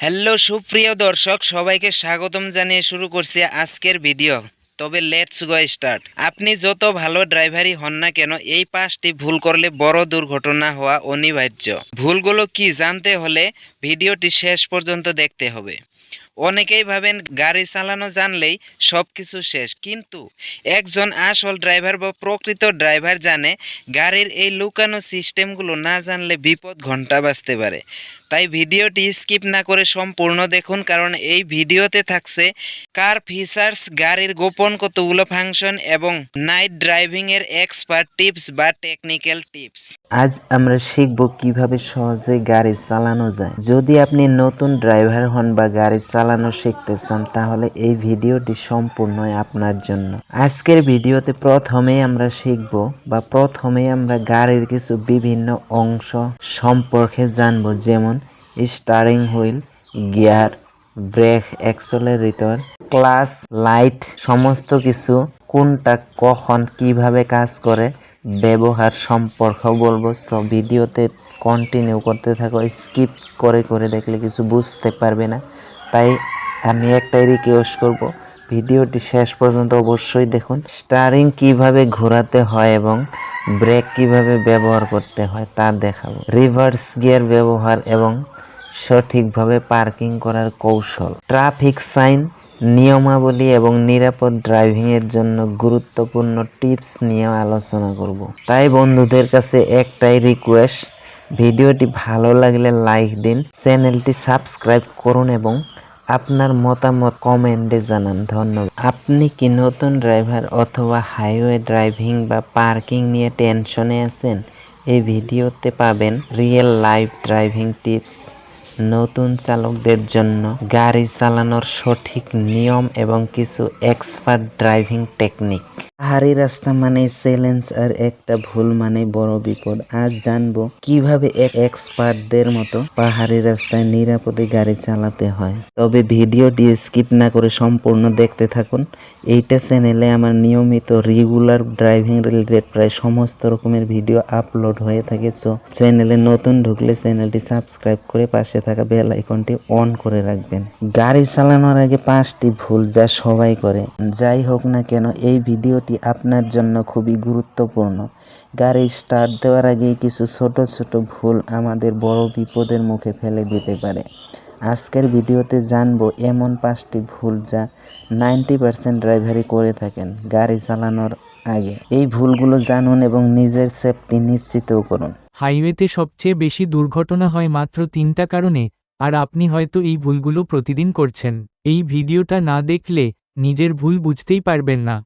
Hello, সুপ্রিয় দর্শক, সবাইকে স্বাগতম জানিয়ে শুরু করছি আজকের ভিডিও। তবে লেটস গো স্টার্ট আপনি যত ভালো ড্রাইভারই হন না কেন, এই পাঁচটি ভুল করলে বড় দুর্ঘটনা হওয়া অনিবার্য। ভুলগুলো কি জানতে হলে ভিডিওটি শেষ পর্যন্ত দেখতে হবে। অনেকেই ভাবেন গাড়ি চালানো জানলেই সব কিছু শেষ, কিন্তু একজন আসল ড্রাইভার বা প্রকৃত ড্রাইভার জানে গাড়ির এই লুকানো সিস্টেমগুলো না জানলে বিপদ ঘণ্টা বাজতে পারে। তাই ভিডিওটি স্কিপ না করে সম্পূর্ণ দেখুন, কারণ এই ভিডিওতে থাকছে কার ফিচার্স, গাড়ির গোপন কতগুলো ফাংশন এবং নাইট ড্রাইভিং এর এক্সপার্ট টিপস বা টেকনিক্যাল টিপস। আজ আমরা শিখব কীভাবে সহজে গাড়ি চালানো যায়। যদি আপনি নতুন ড্রাইভার হন বা গাড়ি চালানো শিখতে চান, তাহলে এই ভিডিওটি সম্পূর্ণই আপনার জন্য। আজকের ভিডিওতে প্রথমেই আমরা শিখব বা প্রথমেই আমরা গাড়ির কিছু বিভিন্ন অংশ সম্পর্কে জানব, যেমন steering wheel, gear, brake accelerator clutch, light, সমস্ত কিছু, কোনটা কখন কীভাবে কাজ করে, ব্যবহার সম্পর্ক বলব। সব ভিডিওতে কন্টিনিউ করতে থাকো স্কিপ করে করে দেখলে কিছু বুঝতে পারবে না। তাই আমি একটাই রিকোয়েস্ট করব, ভিডিওটি শেষ পর্যন্ত অবশ্যই দেখুন। স্টারিং কীভাবে ঘোরাতে হয় এবং ব্রেক কীভাবে ব্যবহার করতে হয় তা দেখাবো। রিভার্স গিয়ার ব্যবহার এবং সঠিকভাবে পার্কিং করার কৌশল। ট্রাফিক সাইন, নিয়মাবলী এবং নিরাপদ ড্রাইভিং এর জন্য গুরুত্বপূর্ণ টিপস নিয়ে আলোচনা করব। তাই বন্ধুদের কাছে একটাই রিকোয়েস্ট ভিডিওটি ভালো লাগলে লাইক দিন, চ্যানেলটি সাবস্ক্রাইব করুন এবং আপনার মতামত কমেন্টে জানান। ধন্যবাদ। আপনি কি নতুন ড্রাইভার অথবা হাইওয়ে ড্রাইভিং বা পার্কিং নিয়ে টেনশনে আছেন? এই ভিডিওতে পাবেন রিয়েল লাইফ ড্রাইভিং টিপস নতুন চালকদের জন্য গাড়ি চালানোর সঠিক নিয়ম এবং কিছু এক্সপার্ট ড্রাইভিং টেকনিক পাহাড়ি রাস্তা মানে চ্যালেঞ্জ আর একটা ভুল মানে বড় বিপদ। আজ জানব কীভাবে এক এক্সপার্টদের মতো পাহাড়ি রাস্তায় নিরাপদে গাড়ি চালাতে হয়। তবে ভিডিওটি স্কিপ না করে সম্পূর্ণ দেখতে থাকুন। এইটা চ্যানেলে আমার নিয়মিত রেগুলার ড্রাইভিং রিলেটেড প্রায় সমস্ত রকমের ভিডিও আপলোড হয়ে থাকে। সো চ্যানেলে নতুন ঢুকলে চ্যানেলটি সাবস্ক্রাইব করে পাশে থাকা বেল আইকনটি অন করে রাখবেন। গাড়ি চালানোর আগে পাঁচটি ভুল যা সবাই করে। যাই হোক না কেন, এই ভিডিওটি আপনার জন্য খুবই গুরুত্বপূর্ণ। গাড়ি স্টার্ট দেওয়ার আগে কিছু ছোট ছোট ভুল আমাদের বড় বিপদের মুখে ফেলে দিতে পারে। আজকের ভিডিওতে জানব এমন পাঁচটি ভুল যা নাইনটি পার্সেন্ট ড্রাইভারই করে থাকেন গাড়ি চালানোর আগে। এই ভুলগুলো জানুন এবং নিজের সেফটি নিশ্চিতও করুন। হাইওয়েতে সবচেয়ে বেশি দুর্ঘটনা হয় মাত্র তিনটা কারণে, আর আপনি হয়তো এই ভুলগুলো প্রতিদিন করছেন। এই ভিডিওটা না দেখলে নিজের ভুল বুঝতেই পারবেন না।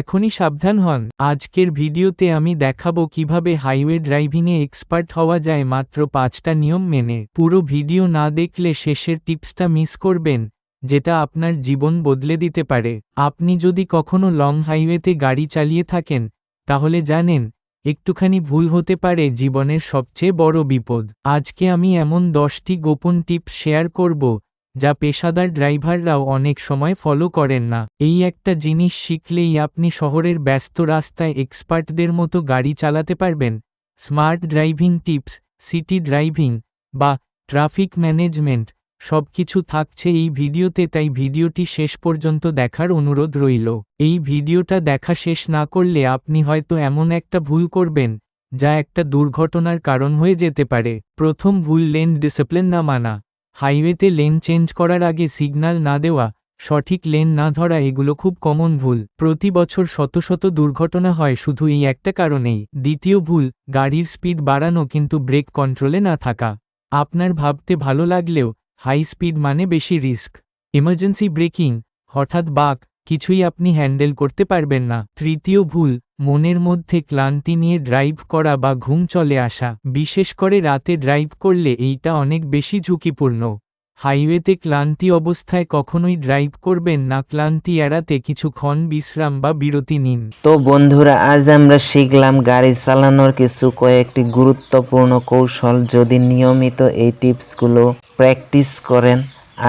এখনই সাবধান হন। আজকের ভিডিওতে আমি দেখাবো কীভাবে হাইওয়ে ড্রাইভিংয়ে এক্সপার্ট হওয়া যায় মাত্র পাঁচটা নিয়ম মেনে। পুরো ভিডিও না দেখলে শেষের টিপসটা মিস করবেন, যেটা আপনার জীবন বদলে দিতে পারে। আপনি যদি কখনো লং হাইওয়েতে গাড়ি চালিয়ে থাকেন, তাহলে জানেন, একটুখানি ভুল হতে পারে জীবনের সবচেয়ে বড় বিপদ। আজকে আমি এমন দশটি গোপন টিপস শেয়ার করব যা পেশাদার ড্রাইভাররাও অনেক সময় ফলো করেন না। এই একটা জিনিস শিখলেই আপনি শহরের ব্যস্ত রাস্তায় এক্সপার্টদের মতো গাড়ি চালাতে পারবেন। Smart driving tips, city driving বা ট্রাফিক ম্যানেজমেন্ট সবকিছু থাকছে এই ভিডিওতে তাই ভিডিওটি শেষ পর্যন্ত দেখার অনুরোধ রইল। এই ভিডিওটা দেখা শেষ না করলে আপনি হয়তো এমন একটা ভুল করবেন, যা একটা দুর্ঘটনার কারণ হয়ে যেতে পারে। প্রথম ভুল লেন ডিসিপ্লিন না মানা। হাইওয়েতে লেন চেঞ্জ করার আগে সিগন্যাল না দেওয়া, সঠিক লেন না ধরা এগুলো খুব কমন ভুল। প্রতি বছর শত শত দুর্ঘটনা হয় শুধু এই একটা কারণেই। দ্বিতীয় ভুল, গাড়ির স্পিড বাড়ানো কিন্তু ব্রেক কন্ট্রোলে না থাকা। আপনার ভাবতে ভালো লাগলেও, হাই স্পিড মানে বেশি রিস্ক। এমার্জেন্সি ব্রেকিং, হঠাৎ বাক, কিছুই আপনি হ্যান্ডেল করতে পারবেন না। তৃতীয় ভুল মনের মধ্যে ক্লান্তি নিয়ে ড্রাইভ করা বা ঘুম চলে আসা, বিশেষ করে রাতে ড্রাইভ করলে এইটা অনেক বেশি ঝুঁকিপূর্ণ। হাইওয়েতে ক্লান্তি অবস্থায় কখনোই ড্রাইভ করবেন না, ক্লান্তি এড়াতে কিছুক্ষণ বিশ্রাম বা বিরতি নিন। তো বন্ধুরা, আজ আমরা শিখলাম গাড়ি চালানোর কিছু কয়েকটি গুরুত্বপূর্ণ কৌশল, যদি নিয়মিত এই টিপসগুলো প্র্যাকটিস করেন,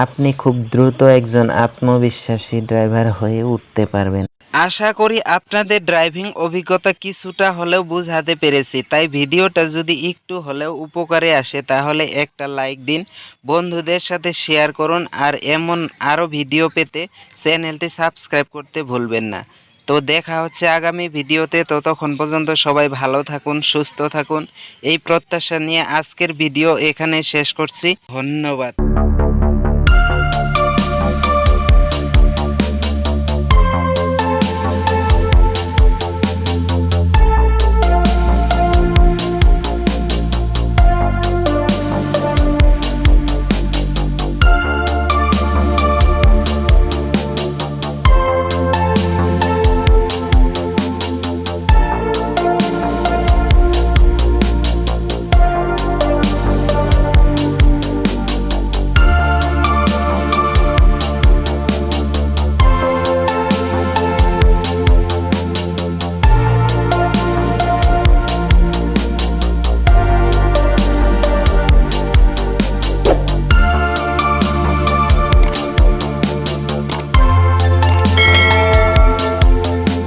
আপনি খুব দ্রুত একজন আত্মবিশ্বাসী ড্রাইভার হয়ে উঠতে পারবেন। আশা করি আপনাদের ড্রাইভিং অভিজ্ঞতা কিছুটা হলেও বুঝাতে পেরেছি। তাই ভিডিওটা যদি একটু হলেও উপকারে আসে, তাহলে একটা লাইক দিন, বন্ধুদের সাথে শেয়ার করুন, আর এমন আরও ভিডিও পেতে চ্যানেলটি সাবস্ক্রাইব করতে ভুলবেন না। তো দেখা হচ্ছে আগামী ভিডিওতে। ততক্ষণ পর্যন্ত সবাই ভালো থাকুন, সুস্থ থাকুন। এই প্রত্যাশা নিয়ে আজকের ভিডিও এখানে শেষ করছি। ধন্যবাদ।